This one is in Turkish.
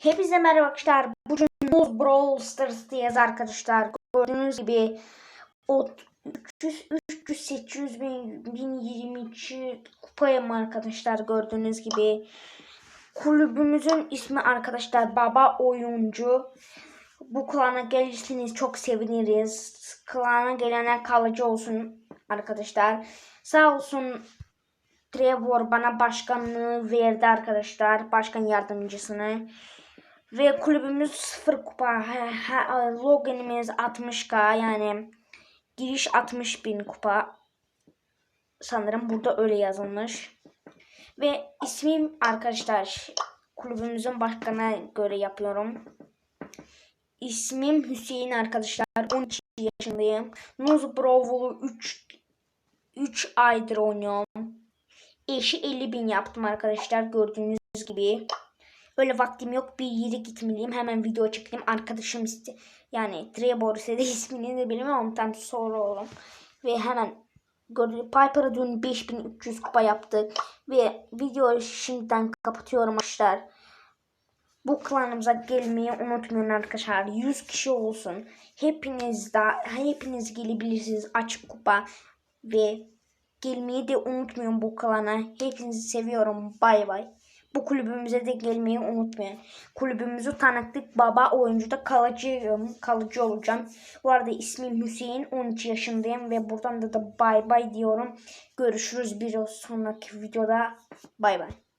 Hepinize merhaba arkadaşlar. Bugün Moz Brawl Stars'tayız arkadaşlar. Gördüğünüz gibi o 300, 300 800 bin, 1022 kupayım arkadaşlar gördüğünüz gibi. Kulübümüzün ismi arkadaşlar Baba Oyuncu. Bu klana gelirseniz çok seviniriz. Klana gelenler kalıcı olsun arkadaşlar. Sağ olsun Trevor bana başkanlığı verdi arkadaşlar. Başkan yardımcısını. Ve kulübümüz 0 kupa. Ha- Loganimiz 60k yani giriş 60 bin kupa. Sanırım burada öyle yazılmış. Ve ismim arkadaşlar kulübümüzün başkanına göre yapıyorum. İsmim Hüseyin arkadaşlar. 12 yaşındayım. Nuz Brawl'u 3 3 aydır oynuyorum. Eşi 50 bin yaptım arkadaşlar gördüğünüz gibi. Öyle vaktim yok bir yere gitmeliyim. Hemen video çekeyim. Arkadaşım iste yani Trevor istedi ismini de bilmiyorum tam sonra oğlum. Ve hemen gördüğünüz Piper'a dün 5300 kupa yaptık. Ve videoyu şimdiden kapatıyorum arkadaşlar. Bu klanımıza gelmeyi unutmayın arkadaşlar. 100 kişi olsun. Hepiniz de hepiniz gelebilirsiniz açık kupa ve gelmeyi de unutmayın bu klana. Hepinizi seviyorum. Bay bay. Bu kulübümüze de gelmeyi unutmayın. Kulübümüzü tanıttık. Baba oyuncuda kalıcıyım. Kalıcı olacağım. Bu arada ismim Hüseyin. 13 yaşındayım ve buradan da da bay bay diyorum. Görüşürüz bir sonraki videoda. Bay bay.